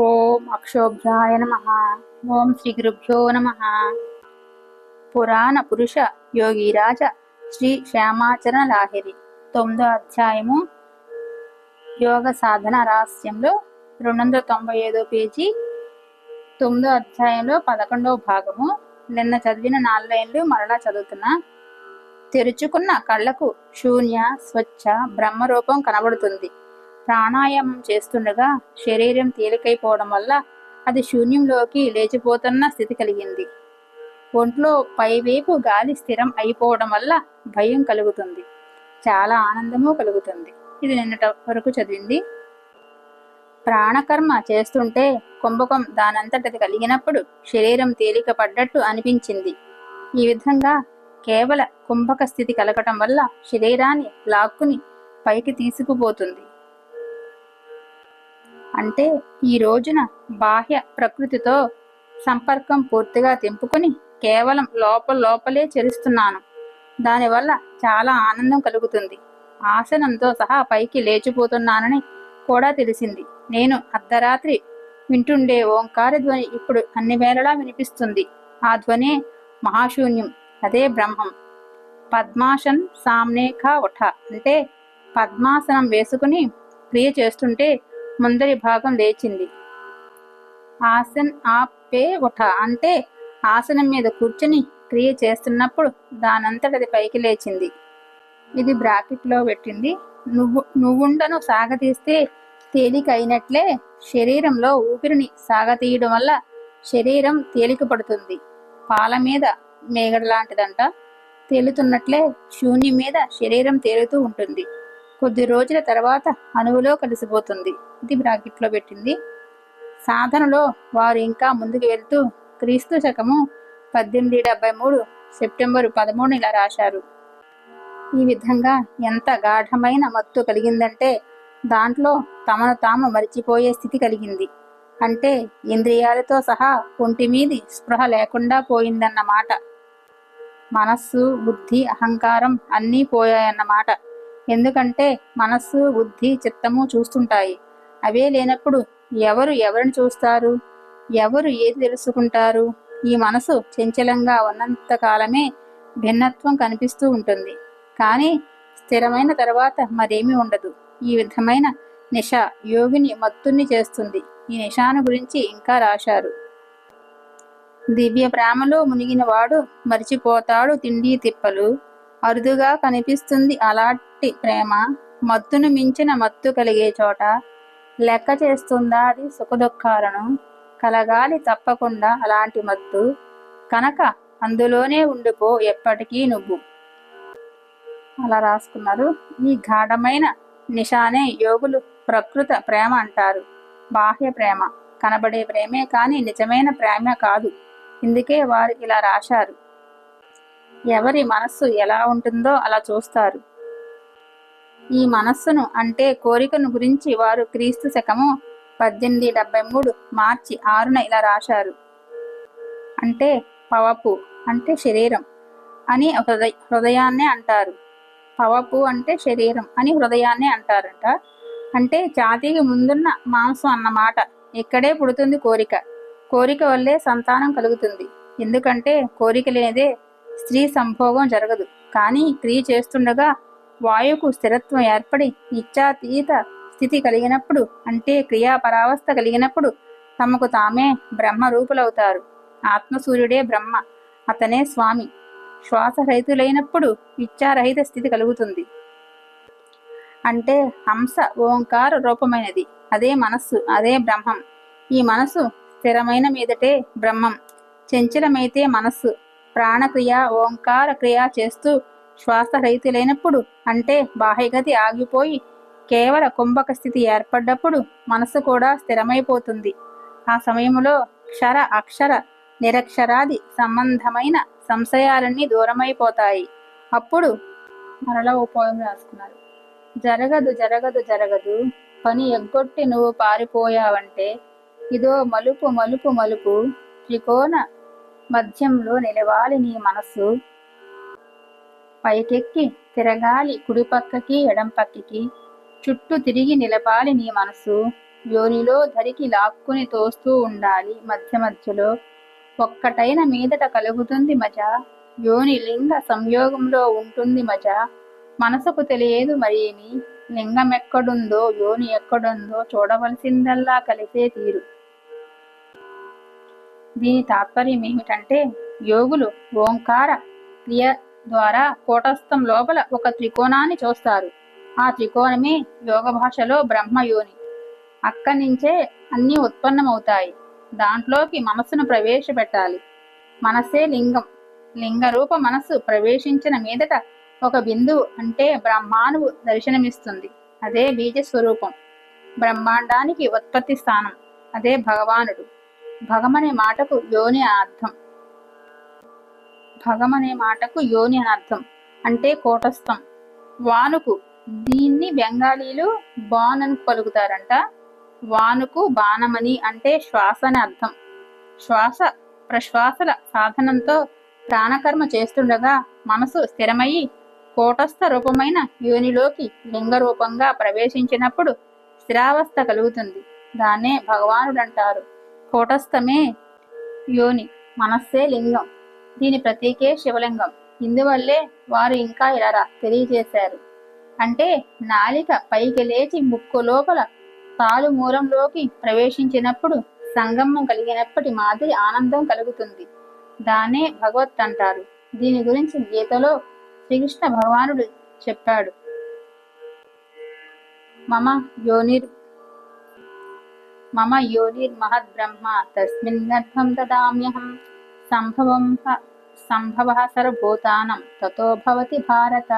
ఓం అక్షోభ్యాయ నమ. ఓం శ్రీ గురుభ్యో నమ. పురాణ పురుష యోగిరాజ శ్రీ శ్యామాచరణ లాహిరి తొమ్మిదో అధ్యాయము యోగ సాధన రహస్యంలో రెండు వందల తొంభై ఐదో పేజీ తొమ్మిదో అధ్యాయంలో పదకొండవ భాగము నిన్న చదివిన నాలుగు లైన్లు మరలా చదువుతున్నా. తెరుచుకున్న కళ్ళకు శూన్య స్వచ్ఛ బ్రహ్మరూపం కనబడుతుంది. ప్రాణాయామం చేస్తుండగా శరీరం తేలికైపోవడం వల్ల అది శూన్యంలోకి లేచిపోతున్న స్థితి కలిగింది. ఒంట్లో పైవైపు గాలి స్థిరం అయిపోవడం వల్ల భయం కలుగుతుంది. చాలా ఆనందము కలుగుతుంది. ఇది నిన్నటి వరకు చదివింది. ప్రాణకర్మ చేస్తుంటే కుంభకం దానంతటది కలిగినప్పుడు శరీరం తేలిక పడ్డట్టు అనిపించింది. ఈ విధంగా కేవల కుంభక స్థితి కలగటం వల్ల శరీరాన్ని లాక్కుని పైకి తీసుకుపోతుంది. అంటే ఈ రోజున బాహ్య ప్రకృతితో సంపర్కం పూర్తిగా తెంపుకొని కేవలం లోపల లోపలే చెరుస్తున్నాను. దానివల్ల చాలా ఆనందం కలుగుతుంది. ఆసనంతో సహా పైకి లేచిపోతున్నానని కూడా తెలిసింది. నేను అర్ధరాత్రి వింటుండే ఓంకార ధ్వని ఇప్పుడు అన్ని వేళలా వినిపిస్తుంది. ఆ ధ్వనే మహాశూన్యం అదే బ్రహ్మం. పద్మాసన్ సామ్నేఖా ఉఠ అంటే పద్మాసనం వేసుకుని క్రియ చేస్తుంటే ముందరి భాగం లేచింది. ఆసన్ ఆపే ఉఠ అంటే ఆసనం మీద కూర్చుని క్రియ చేస్తున్నప్పుడు దానంతటది పైకి లేచింది. ఇది బ్రాకెట్లో పెట్టింది. నువ్వు నువ్వుండను సాగతీస్తే తేలిక అయినట్లే శరీరంలో ఊపిరిని సాగతీయడం వల్ల శరీరం తేలిక పడుతుంది పాల మీద మేగడ లాంటిదంట. తేలుతున్నట్లే శూన్యం మీద శరీరం తేలుతూ ఉంటుంది. కొద్ది రోజుల తర్వాత అణువులో కలిసిపోతుంది ఇది బ్రాకెట్లో పెట్టింది. సాధనలో వారు ఇంకా ముందుకు వెళ్తూ క్రీస్తు శకము పద్దెనిమిది డెబ్బై మూడు సెప్టెంబరు పదమూడు ఇలా రాశారు. ఈ విధంగా ఎంత గాఢమైన మత్తు కలిగిందంటే దాంట్లో తమను తాము మరిచిపోయే స్థితి కలిగింది. అంటే ఇంద్రియాలతో సహా ఒంటి మీది స్పృహ లేకుండా పోయిందన్నమాట. మనస్సు బుద్ధి అహంకారం అన్నీ పోయాయన్నమాట. ఎందుకంటే మనస్సు బుద్ధి చిత్తము చూస్తుంటాయి. అవే లేనప్పుడు ఎవరు ఎవరిని చూస్తారు? ఎవరు ఏది తెలుసుకుంటారు? ఈ మనసు చంచలంగా ఉన్నంత కాలమే భిన్నత్వం కనిపిస్తూ ఉంటుంది. కానీ స్థిరమైన తర్వాత మరేమీ ఉండదు. ఈ విధమైన నిష యోగిని మత్తుని చేస్తుంది. ఈ నిషాను గురించి ఇంకా రాశారు. దివ్య ప్రేమలో మునిగిన వాడు మరిచిపోతాడు తిండి తిప్పలు. అరుదుగా కనిపిస్తుంది అలాంటి ప్రేమ మత్తును మించిన మత్తు కలిగే చోట లెక్క చేస్తుందా అది సుఖదుఖాలను కలగాలి తప్పకుండా అలాంటి మత్తు. కనుక అందులోనే ఉండిపో ఎప్పటికీ నువ్వు. అలా రాసుకున్నారు. ఈ గాఢమైన నిషానే యోగులు ప్రకృత ప్రేమ అంటారు. బాహ్య ప్రేమ. కనబడే ప్రేమే కానీ నిజమైన ప్రేమ కాదు. ఇందుకే వారు ఇలా రాశారు. ఎవరి మనస్సు ఎలా ఉంటుందో అలా చూస్తారు. ఈ మనస్సును అంటే కోరికను గురించి వారు క్రీస్తు శకము పద్దెనిమిది డెబ్బై మూడు మార్చి ఆరున ఇలా రాశారు. అంటే పవపు అంటే శరీరం అని హృదయ హృదయాన్నే అంటారు. పవపు అంటే శరీరం అని హృదయాన్నే అంటారంట. అంటే ఛాతీకి ముందున్న మాంసం అన్నమాట ఇక్కడే పుడుతుంది కోరిక. కోరిక వల్లే సంతానం కలుగుతుంది. ఎందుకంటే కోరిక లేనిదే స్త్రీ సంభోగం జరగదు. కానీ క్రియ చేస్తుండగా వాయువుకు స్థిరత్వం ఏర్పడి నిత్యాతీత స్థితి కలిగినప్పుడు అంటే క్రియాపరావస్థ కలిగినప్పుడు తమకు తామే బ్రహ్మ రూపులవుతారు ఆత్మసూర్యుడే బ్రహ్మ అతనే స్వామి. శ్వాసరహితులైనప్పుడు ఇచ్చారహిత స్థితి కలుగుతుంది. అంటే హంస ఓంకార రూపమైనది. అదే మనస్సు అదే బ్రహ్మం. ఈ మనస్సు స్థిరమైన మీదటే బ్రహ్మం. చంచలమైతే మనస్సు. ప్రాణక్రియ ఓంకార క్రియ చేస్తూ శ్వాసరహితులైనప్పుడు అంటే బాహ్యగతి ఆగిపోయి కేవల కుంభక స్థితి ఏర్పడ్డప్పుడు మనసు కూడా స్థిరమైపోతుంది. ఆ సమయంలో క్షర అక్షర నిరక్షరాది సంబంధమైన సంశయాలన్నీ దూరమైపోతాయి. అప్పుడు మరలా ఉపాయం రాసుకున్నారు. జరగదు జరగదు జరగదు. పని ఎగ్గొట్టి నువ్వు పారిపోయావంటే ఇదో మలుపు మలుపు మలుపు. త్రికోణ మధ్యంలో నిలవాలి నీ మనస్సు పైకెక్కి తిరగాలి కుడి పక్కకి ఎడం పక్కకి. చుట్టూ తిరిగి నిలపాలి నీ మనసు. యోనిలో ధరికి లాక్కుని తోస్తూ ఉండాలి మధ్య మధ్యలో. ఒక్కటైన మీదట కలుగుతుంది మజ. యోని లింగ సంయోగంలో ఉంటుంది మజ. మనసుకు తెలియదు మరేమి లింగం ఎక్కడుందో యోని ఎక్కడుందో చూడవలసిందల్లా కలిసే తీరు. దీని తాత్పర్యం ఏమిటంటే యోగులు ఓంకార క్రియ ద్వారా కూటస్థం లోపల ఒక త్రికోణాన్ని చూస్తారు. ఆ త్రికోణమే యోగ భాషలో బ్రహ్మయోని. అక్కడి నుంచే అన్నీ ఉత్పన్నమవుతాయి. దాంట్లోకి మనస్సును ప్రవేశపెట్టాలి. మనస్సే లింగం. లింగ రూప మనస్సు ప్రవేశించిన మీదట ఒక బిందువు అంటే బ్రహ్మానువు దర్శనమిస్తుంది. అదే బీజ స్వరూపం బ్రహ్మాండానికి ఉత్పత్తి స్థానం. అదే భగవానుడు. భగమనే మాటకు యోని అర్థం. భగం భగమనే మాటకు యోని అని అర్థం. అంటే కోటస్థం. వానుకు దీన్ని బెంగాలీలు బాన్ అని పలుకుతారంట. వానుకు బాణమని అంటే శ్వాస అని అర్థం. శ్వాస ప్రశ్వాసల సాధనంతో ప్రాణకర్మ చేస్తుండగా మనసు స్థిరమయ్యి కోటస్థ రూపమైన యోనిలోకి లింగ రూపంగా ప్రవేశించినప్పుడు స్థిరావస్థ కలుగుతుంది. దాన్నే భగవానుడంటారు. కోటస్థమే యోని. మనస్సే లింగం. దీని ప్రతీకే శివలింగం. ఇందువల్లే వారు ఇంకా ఇలా తెలియజేశారు. అంటే నాలిక పైకి లేచి ముక్కు లోపల తాలు మూలంలోకి ప్రవేశించినప్పుడు సంగమం కలిగినప్పటి మాదిరి ఆనందం కలుగుతుంది. దానే భగవత్ అంటారు. దీని గురించి గీతలో శ్రీకృష్ణ భగవానుడు చెప్పాడు. మమ యోనిర్ మమ యోనిర్ మహద్బ్రహ్మ తస్మిన్ గర్భం దదామ్యహం సంభవం సంభవ సర్వభూతానం. తతో భవతి భారత.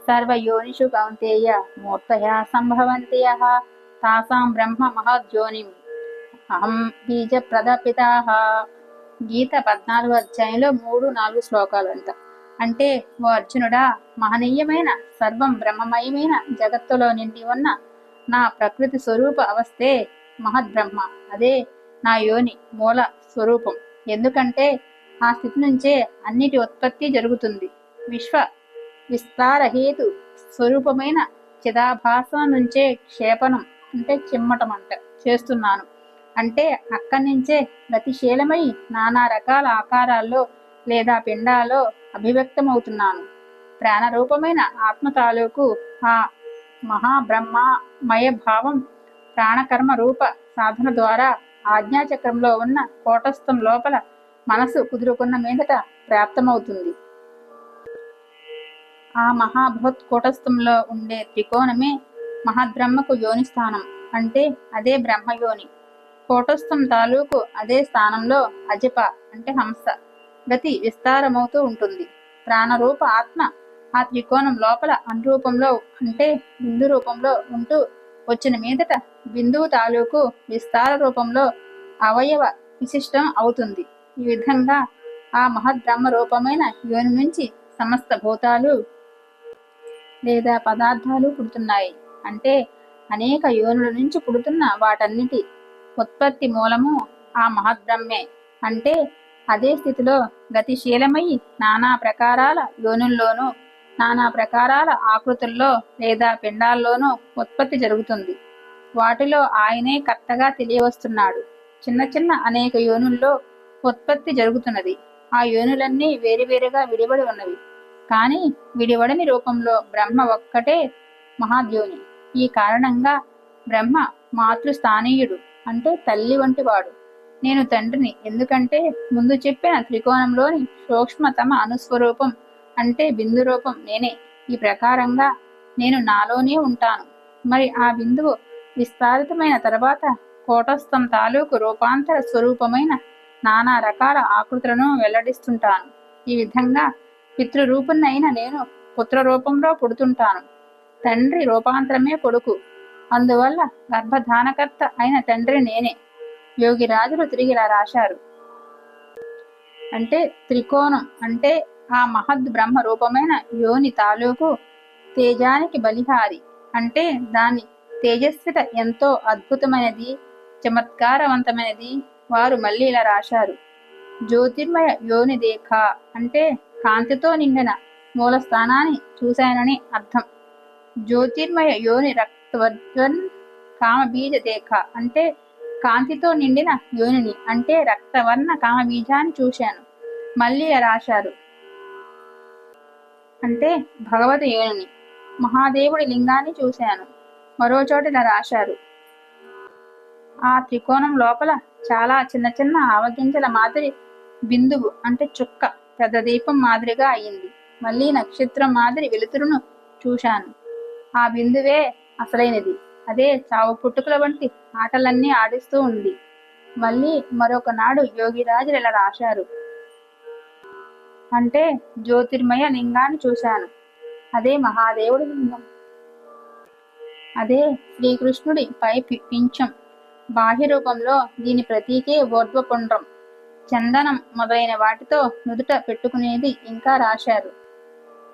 సర్వయోనిషు కౌంతేయ మూర్తయా సంభవంతయ. తాసాం బ్రహ్మ మహద్యోనిం. అహం బీజప్రదపితా. గీత పద్నాలుగు అధ్యాయంలో మూడు నాలుగు శ్లోకాలు అంట అంటే ఓ అర్జునుడా మహనీయమైన సర్వం బ్రహ్మమయమైన జగత్తులో నిండి ఉన్న నా ప్రకృతి స్వరూప అవస్థే మహద్బ్రహ్మ. అదే నా యోని మూల స్వరూపం. ఎందుకంటే ఆ స్థితి నుంచే అన్నిటి ఉత్పత్తి జరుగుతుంది. విశ్వ విస్తారహేతు స్వరూపమైన చిదాభాసం నుంచే క్షేపణం అంటే చిమ్మటం అంట చేస్తున్నాను. అంటే అక్కడి నుంచే గతిశీలమై నానా రకాల ఆకారాల్లో లేదా పిండాల్లో అభివ్యక్తమవుతున్నాను. ప్రాణరూపమైన ఆత్మ తాలూకు ఆ మహాబ్రహ్మమయ భావం ప్రాణకర్మ రూప సాధన ద్వారా ఆజ్ఞాచక్రంలో ఉన్న కోటస్థం లోపల మనసు కుదురుకున్న మీదట ప్రాప్తమవుతుంది. ఆ మహాభవత్ కూటస్థంలో ఉండే త్రికోణమే మహాబ్రహ్మకు యోని స్థానం అంటే అదే బ్రహ్మయోని. కూటస్థం తాలూకు అదే స్థానంలో అజప అంటే హంస గతి విస్తారమవుతూ ఉంటుంది. ప్రాణరూప ఆత్మ ఆ త్రికోణం లోపల అనురూపంలో అంటే బిందు రూపంలో ఉంటూ వచ్చిన మీదట బిందువు తాలూకు విస్తార రూపంలో అవయవ విశిష్టం అవుతుంది. ఈ విధంగా ఆ మహద్బ్రహ్మ రూపమైన యోని నుంచి సమస్త భూతాలు లేదా పదార్థాలు పుడుతున్నాయి. అంటే అనేక యోనుల నుంచి పుడుతున్న వాటన్నిటి ఉత్పత్తి మూలము ఆ మహద్బ్రహ్మే అంటే అదే స్థితిలో గతిశీలమై నానా ప్రకారాల యోనుల్లోనూ నానా ప్రకారాల ఆకృతుల్లో లేదా పిండాల్లోనూ ఉత్పత్తి జరుగుతుంది. వాటిలో ఆయనే కర్తగా తెలియవస్తున్నాడు. చిన్న చిన్న అనేక యోనుల్లో ఉత్పత్తి జరుగుతున్నది. ఆ యోనులన్నీ వేరువేరుగా విడిబడి ఉన్నవి. కానీ విడివడని రూపంలో బ్రహ్మ ఒక్కటే మహాద్యోని. ఈ కారణంగా బ్రహ్మ మాతృస్థానీయుడు అంటే తల్లి వంటివాడు. నేను తండ్రిని ఎందుకంటే ముందు చెప్పిన త్రికోణంలోని సూక్ష్మతమ అనుస్వరూపం అంటే బిందు రూపం నేనే. ఈ ప్రకారంగా నేను నాలోనే ఉంటాను. మరి ఆ బిందువు విస్తారితమైన తర్వాత కోటస్థం తాలూకు రూపాంతర స్వరూపమైన నానా రకాల ఆకృతులను వెల్లడిస్తుంటాను. ఈ విధంగా పితృరూపునైన నేను పుత్ర రూపంలో పుడుతుంటాను. తండ్రి రూపాంతరమే కొడుకు. అందువల్ల గర్భధానకర్త అయిన తండ్రి నేనే. యోగి రాజులు తిరిగి ఇలా రాశారు. అంటే త్రికోణం అంటే ఆ మహద్ బ్రహ్మ రూపమైన యోని తాలూకు తేజానికి బలిహారి. అంటే దాని తేజస్విత ఎంతో అద్భుతమైనది చమత్కారవంతమైనది వారు మళ్ళీ ఇలా రాశారు. జ్యోతిర్మయ యోని దేఖ అంటే కాంతితో నిండిన మూల స్థానాన్ని చూశానని అర్థం. జ్యోతిర్మయ యోని రక్తవర్ధన్ కామబీజ దేఖ అంటే కాంతితో నిండిన యోనిని అంటే రక్తవర్ణ కామబీజాన్ని చూశాను. మళ్ళీ ఇలా రాశారు. అంటే భగవతి యోనిని మహాదేవుడి లింగాన్ని చూశాను. మరోచోట ఇలా రాశారు. ఆ త్రికోణం లోపల చాలా చిన్న చిన్న ఆవగింజల మాదిరి బిందువు అంటే చుక్క పెద్ద దీపం మాదిరిగా అయింది. మళ్ళీ నక్షత్రం మాదిరి వెలుతురును చూశాను. ఆ బిందువే అసలైనది. అదే చావు పుట్టుకల వంటి ఆటలన్నీ ఆడిస్తూ ఉంది. మళ్ళీ మరొక నాడు యోగిరాజులు ఇలా రాశారు. అంటే జ్యోతిర్మయ లింగాన్ని చూశాను. అదే మహాదేవుడి లింగం. అదే శ్రీకృష్ణుడి పై పి- పింఛం. బాహ్య రూపంలో దీని ప్రతీకే ఊర్ధ్వపుండ్రం. చందనం మొదలైన వాటితో నుదుట పెట్టుకునేది ఇంకా రాశారు.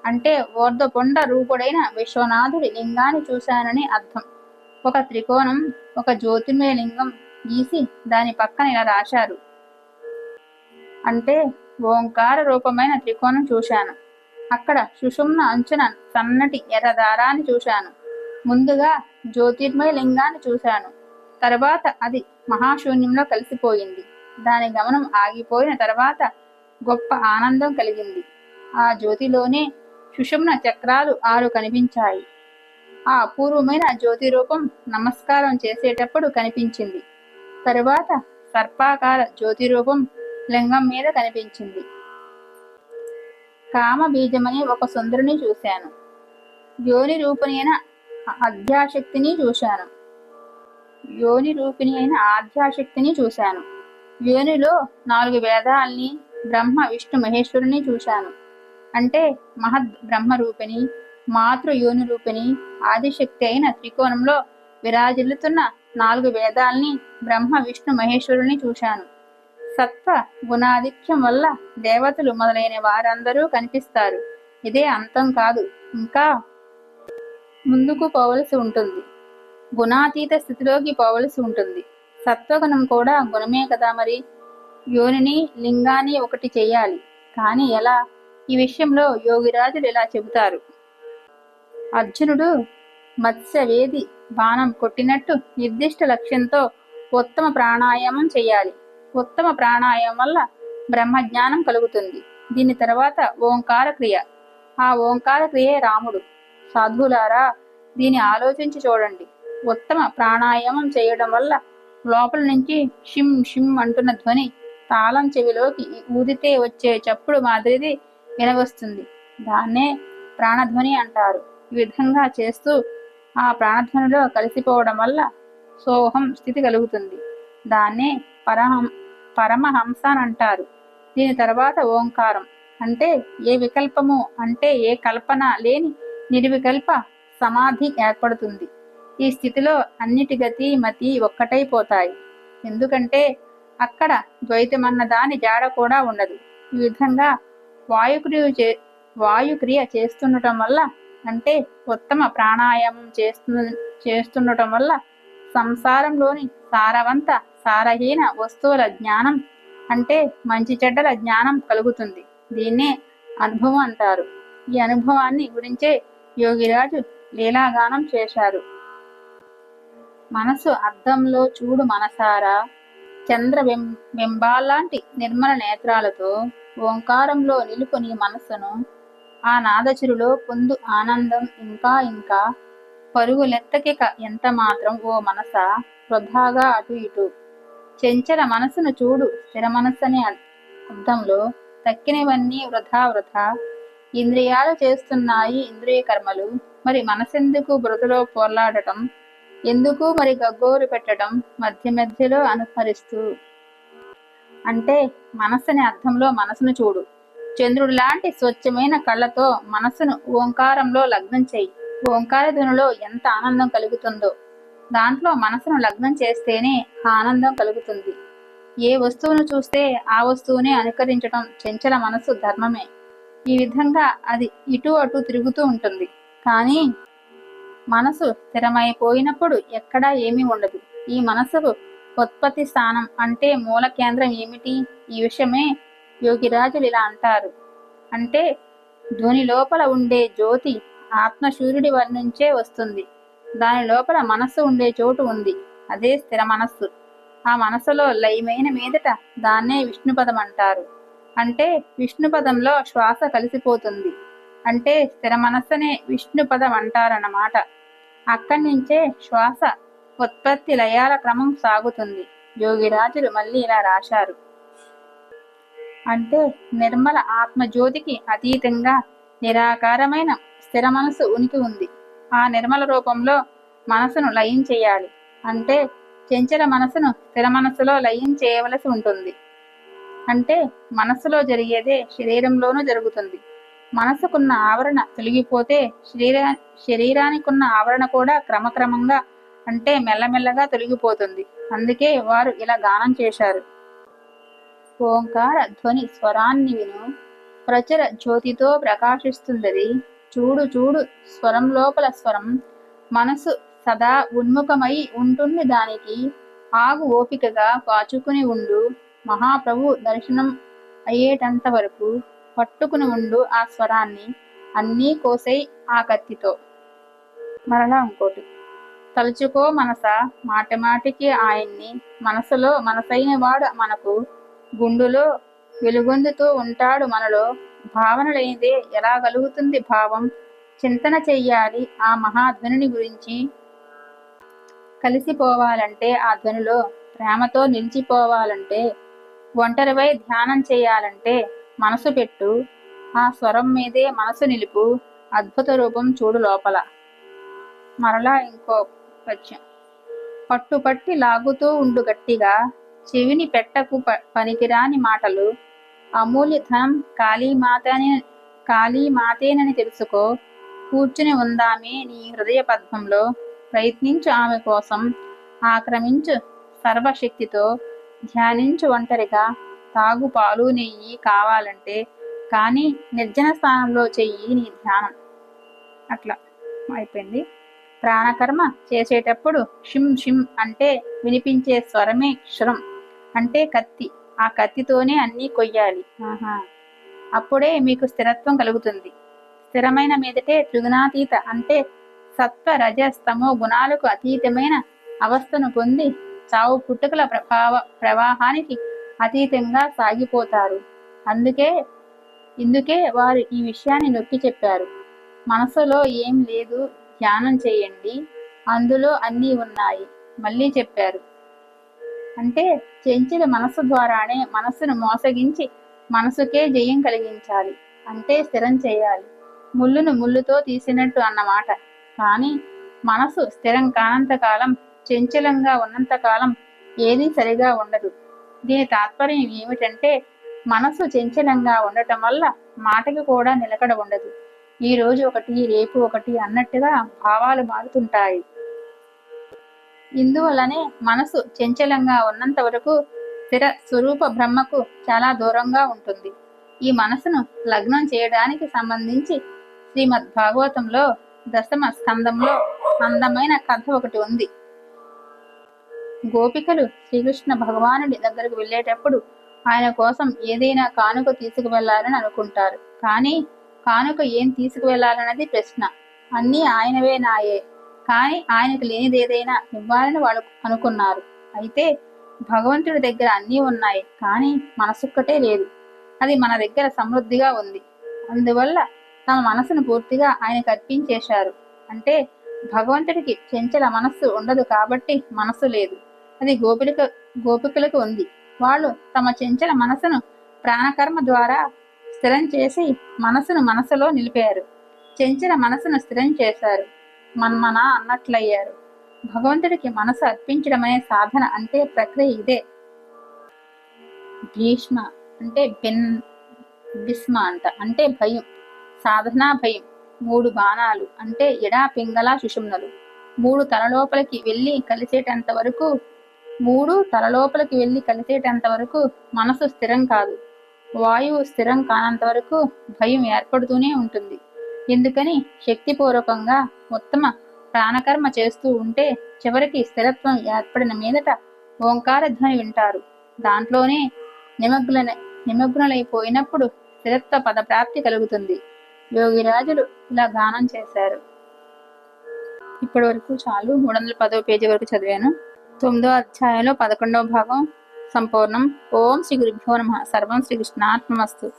అంటే ఊర్ధ్వపుండ రూపుడైన విశ్వనాథుడి లింగాన్ని చూశానని అర్థం. ఒక త్రికోణం ఒక జ్యోతిర్మయ లింగం గీసి దాని పక్కన ఇలా రాశారు. అంటే ఓంకార రూపమైన త్రికోణం చూశాను. అక్కడ సుషుమ్న అంచున సన్నటి ఎర్ర దారాన్ని చూశాను. ముందుగా జ్యోతిర్మయ లింగాన్ని చూశాను. తర్వాత అది మహాశూన్యంలో కలిసిపోయింది. దాని గమనం ఆగిపోయిన తర్వాత గొప్ప ఆనందం కలిగింది. ఆ జ్యోతిలోనే సుషుమ్న చక్రాలు ఆరు కనిపించాయి. ఆ అపూర్వమైన జ్యోతి రూపం నమస్కారం చేసేటప్పుడు కనిపించింది. తరువాత సర్పాకార జ్యోతి రూపం లింగం మీద కనిపించింది. కామ బీజమని ఒక సుందరుని చూశాను. యోని రూపిణి అయిన అధ్యాశక్తిని చూశాను. యోని రూపిణి అయిన ఆధ్యాశక్తిని చూశాను. యోనిలో నాలుగు వేదాల్ని బ్రహ్మ విష్ణు మహేశ్వరుని చూశాను. అంటే మహద్ బ్రహ్మ రూపిణి మాతృ యోని రూపిణి ఆదిశక్తి అయిన త్రికోణంలో విరాజిల్లుతున్న నాలుగు వేదాల్ని బ్రహ్మ విష్ణు మహేశ్వరుని చూశాను. సత్వ గుణాధిక్యం వల్ల దేవతలు మొదలైన వారందరూ కనిపిస్తారు. ఇదే అంతం కాదు. ఇంకా ముందుకు పోవలసి ఉంటుంది. గుణాతీత స్థితిలోకి పోవలసి ఉంటుంది. సత్వగుణం కూడా గుణమే కదా మరి? యోనిని లింగాన్ని ఒకటి చేయాలి. కానీ ఎలా? ఈ విషయంలో యోగిరాజులు ఇలా చెబుతారు. అర్జునుడు మత్స్యవేది బాణం కొట్టినట్టు నిర్దిష్ట లక్ష్యంతో ఉత్తమ ప్రాణాయామం చేయాలి. ఉత్తమ ప్రాణాయామం వల్ల బ్రహ్మజ్ఞానం కలుగుతుంది. దీని తర్వాత ఓంకార క్రియ. ఆ ఓంకార క్రియే రాముడు. సాధువులారా దీన్ని ఆలోచించి చూడండి. ఉత్తమ ప్రాణాయామం చేయడం వల్ల లోపల నుంచి షిమ్ షిమ్ అంటున్న ధ్వని తాళం చెవిలోకి ఊదితే వచ్చే చప్పుడు మాదిరిది వినవస్తుంది. దాన్నే ప్రాణధ్వని అంటారు. ఈ విధంగా చేస్తూ ఆ ప్రాణధ్వనిలో కలిసిపోవడం వల్ల సోహం స్థితి కలుగుతుంది. దాన్నే పరహం పరమహంస అని అంటారు దీని తర్వాత ఓంకారం. అంటే ఏ వికల్పము అంటే ఏ కల్పన లేని నిర్వికల్ప సమాధి ఏర్పడుతుంది. ఈ స్థితిలో అన్నిటి గతి మతి ఒక్కటైపోతాయి. ఎందుకంటే అక్కడ ద్వైతమన్న దాని జాడ కూడా ఉండదు. ఈ విధంగా వాయుక్రియ చే వాయుక్రియ చేస్తుండటం వల్ల అంటే ఉత్తమ ప్రాణాయామం చేస్తు చేస్తుండటం వల్ల సంసారంలోని సారవంత సారహీన వస్తువుల జ్ఞానం అంటే మంచి చెడ్డల జ్ఞానం కలుగుతుంది. దీన్నే అనుభవం అంటారు. ఈ అనుభవాన్ని గురించే యోగిరాజు లీలాగానం చేశారు. మనసు అద్దంలో చూడు మనసారా. చంద్ర బింబాలాంటి నిర్మల నేత్రాలతో ఓంకారంలో నిలుపు నీ మనస్సును ఆ నాదచురులో పొందు ఆనందం ఇంకా ఇంకా పరుగులెత్తకిక ఎంత మాత్రం ఓ మనస వృధాగా అటు ఇటు. చెంచల మనసును చూడు స్థిర మనస్సు అనే అర్థంలో తక్కినవన్నీ వృధా వృధా. ఇంద్రియాలు చేస్తున్నాయి ఇంద్రియ కర్మలు మరి మనసెందుకు బ్రతులో పోర్లాడటం ఎందుకు మరి గగ్గోరు పెట్టడం మధ్య మధ్యలో అనుహరిస్తూ అంటే మనస్సుని అర్థంలో మనసును చూడు. చంద్రుడు లాంటి స్వచ్ఛమైన కళ్ళతో మనసును ఓంకారంలో లగ్నం చేయి. ఓంకార ధ్వనిలో ఎంత ఆనందం కలుగుతుందో. దాంట్లో మనసును లగ్నం చేస్తేనే ఆనందం కలుగుతుంది. ఏ వస్తువును చూస్తే ఆ వస్తువునే అనుకరించడం చెంచల మనసు ధర్మమే. ఈ విధంగా అది ఇటు అటు తిరుగుతూ ఉంటుంది. కానీ మనసు స్థిరమైపోయినప్పుడు ఎక్కడా ఏమీ ఉండదు. ఈ మనసుకు ఉత్పత్తి స్థానం అంటే మూల కేంద్రం ఏమిటి? ఈ విషయమే యోగిరాజులు ఇలా అంటారు. అంటే ధ్వని లోపల ఉండే జ్యోతి ఆత్మసూర్యుడి వారి నుంచే వస్తుంది. దాని లోపల మనస్సు ఉండే చోటు ఉంది. అదే స్థిర మనస్సు. ఆ మనస్సులో లయమైన మీదట దాన్నే విష్ణుపదం అంటారు అంటే విష్ణుపదంలో శ్వాస కలిసిపోతుంది. అంటే స్థిర మనస్సునే విష్ణుపదం అంటారన్నమాట అక్కడి నుంచే శ్వాస ఉత్పత్తి లయాల క్రమం సాగుతుంది. యోగిరాజులు మళ్ళీ ఇలా రాశారు. అంటే నిర్మల ఆత్మజ్యోతికి అతీతంగా నిరాకారమైన స్థిర మనసు ఉనికి ఉంది. ఆ నిర్మల రూపంలో మనసును లయం చేయాలి. అంటే చెంచల మనసును స్థిర మనసులో లయం చేయవలసి ఉంటుంది. అంటే మనస్సులో జరిగేదే శరీరంలోనూ జరుగుతుంది. మనసుకున్న ఆవరణ తొలగిపోతే శరీరా శరీరానికున్న ఆవరణ కూడా క్రమక్రమంగా అంటే మెల్లమెల్లగా తొలగిపోతుంది. అందుకే వారు ఇలా గానం చేశారు. ఓంకార ధ్వని స్వరాన్ని విను. ప్రచుర జ్యోతితో ప్రకాశిస్తుందది. చూడు చూడు. స్వరం లోపల స్వరం. మనసు సదా ఉన్ముఖమై ఉంటుంది దానికి. ఆగు ఓపికగా కాచుకుని ఉండు. మహాప్రభు దర్శనం అయ్యేటంత వరకు పట్టుకుని ఉండు ఆ స్వరాన్ని. అన్నీ కోసై ఆ కత్తితో. మరలా ఇంకోటి. తలుచుకో మనస. మాటిమాటికి ఆయన్ని. మనసులో మనసైన వాడు మనకు. గుండులో వెలుగొందుతూ ఉంటాడు మనలో. భావన లేనిదే ఎలా కలుగుతుంది భావం? చింతన చెయ్యాలి ఆ మహాధ్వని గురించి. కలిసిపోవాలంటే ఆ ధ్వనిలో ప్రేమతో నిలిచిపోవాలంటే ఒంటరిపై ధ్యానం చేయాలంటే మనసు పెట్టు. ఆ స్వరం మీదే మనసు నిలుపు. అద్భుత రూపం చూడు లోపల. మరలా ఇంకో పద్యం. పట్టుపట్టి లాగుతూ ఉండు గట్టిగా. చెవిని పెట్టకు ప- పనికిరాని మాటలు. అమూల్య ధనం కాళీమాతని కాళీమాతేనని తెలుసుకో. కూర్చుని ఉందామే నీ హృదయ పద్మంలో. ప్రయత్నించు ఆమె కోసం. ఆక్రమించు సర్వశక్తితో. ధ్యానించు ఒంటరిగా. తాగు పాలు నెయ్యి కావాలంటే కానీ నిర్జన స్థానంలో చెయ్యి నీ ధ్యానం. అట్లా అయిపోయింది. ప్రాణకర్మ చేసేటప్పుడు షిమ్ షిమ్ అంటే వినిపించే స్వరమే క్షరం. అంటే కత్తి. ఆ కత్తితోనే అన్నీ కొయ్యాలి. ఆహా. అప్పుడే మీకు స్థిరత్వం కలుగుతుంది. స్థిరమైన మీదటే త్రిగుణాతీత అంటే సత్వ రజస్తమో గుణాలకు అతీతమైన అవస్థను పొంది చావు పుట్టుకల ప్రభావ ప్రవాహానికి అతీతంగా సాగిపోతారు. అందుకే ఇందుకే వారు ఈ విషయాన్ని నొక్కి చెప్పారు. మనసులో ఏం లేదు ధ్యానం చేయండి. అందులో అన్నీ ఉన్నాయి. మళ్ళీ చెప్పారు. అంటే చెంచల మనసు ద్వారానే మనస్సును మోసగించి మనసుకే జయం కలిగించాలి. అంటే స్థిరం చేయాలి. ముళ్ళును ముళ్ళుతో తీసినట్టు అన్నమాట. కానీ మనసు స్థిరం కానంతకాలం చెంచలంగా ఉన్నంతకాలం ఏదీ సరిగా ఉండదు. దీని తాత్పర్యం ఏమిటంటే మనసు చెంచలంగా ఉండటం వల్ల మాటకి కూడా నిలకడ ఉండదు. ఈ రోజు ఒకటి రేపు ఒకటి అన్నట్టుగా భావాలు మారుతుంటాయి. ఇందువలనే మనసు చంచలంగా ఉన్నంత వరకు స్థిర స్వరూప బ్రహ్మకు చాలా దూరంగా ఉంటుంది. ఈ మనసును లగ్నం చేయడానికి సంబంధించి శ్రీమద్ భాగవతంలో దశమ స్కందంలో అందమైన కథ ఒకటి ఉంది. గోపికలు శ్రీకృష్ణ భగవానుడి దగ్గరకు వెళ్ళేటప్పుడు ఆయన కోసం ఏదైనా కానుక తీసుకువెళ్ళాలని అనుకుంటారు. కానీ కానుక ఏం తీసుకువెళ్ళాలన్నది ప్రశ్న. అన్నీ ఆయనవే నాయే. కానీ ఆయనకు లేనిది ఏదైనా ఇవ్వాలని వాళ్ళు అనుకున్నారు. అయితే భగవంతుడి దగ్గర అన్నీ ఉన్నాయి కానీ మనసుక్కటే లేదు. అది మన దగ్గర సమృద్ధిగా ఉంది. అందువల్ల తమ మనసును పూర్తిగా ఆయనకు అర్పించేశారు అంటే భగవంతుడికి చెంచల మనస్సు ఉండదు కాబట్టి మనస్సు లేదు. అది గోపిక గోపికలకు ఉంది. వాళ్ళు తమ చెంచల మనసును ప్రాణకర్మ ద్వారా స్థిరం చేసి మనసును మనసులో నిలిపారు. చెంచల మనసును స్థిరం చేశారు. మన్మన అన్నట్లయ్యారు. భగవంతుడికి మనసు అర్పించడమనే సాధన అంటే ప్రక్రియ ఇదే. భీష్మ అంటే బెన్ భీష్మ అంట అంటే భయం సాధనా భయం మూడు బాణాలు అంటే ఎడా పింగళ సుషుమ్నలు. మూడు తలలోపలికి వెళ్ళి కలిసేటంత వరకు మూడు తలలోపలికి వెళ్ళి కలిసేటంత వరకు మనసు స్థిరం కాదు. వాయువు స్థిరం కానంత వరకు భయం ఏర్పడుతూనే ఉంటుంది. ఎందుకని శక్తిపూర్వకంగా ఉత్తమ ప్రాణకర్మ చేస్తూ ఉంటే చివరికి స్థిరత్వం ఏర్పడిన మీదట ఓంకార ధ్వని వింటారు. దాంట్లోనే నిమగ్న నిమగ్నులైపోయినప్పుడు స్థిరత్వ పదప్రాప్తి కలుగుతుంది. యోగిరాజులు ఇలా గానం చేశారు. ఇప్పటి వరకు చాలు మూడు వందల పదవ పేజీ వరకు చదివాను. తొమ్మిదో అధ్యాయంలో పదకొండవ భాగం సంపూర్ణం. ఓం శ్రీ గురుభ్యో నమ. సర్వం శ్రీ కృష్ణాత్మస్తు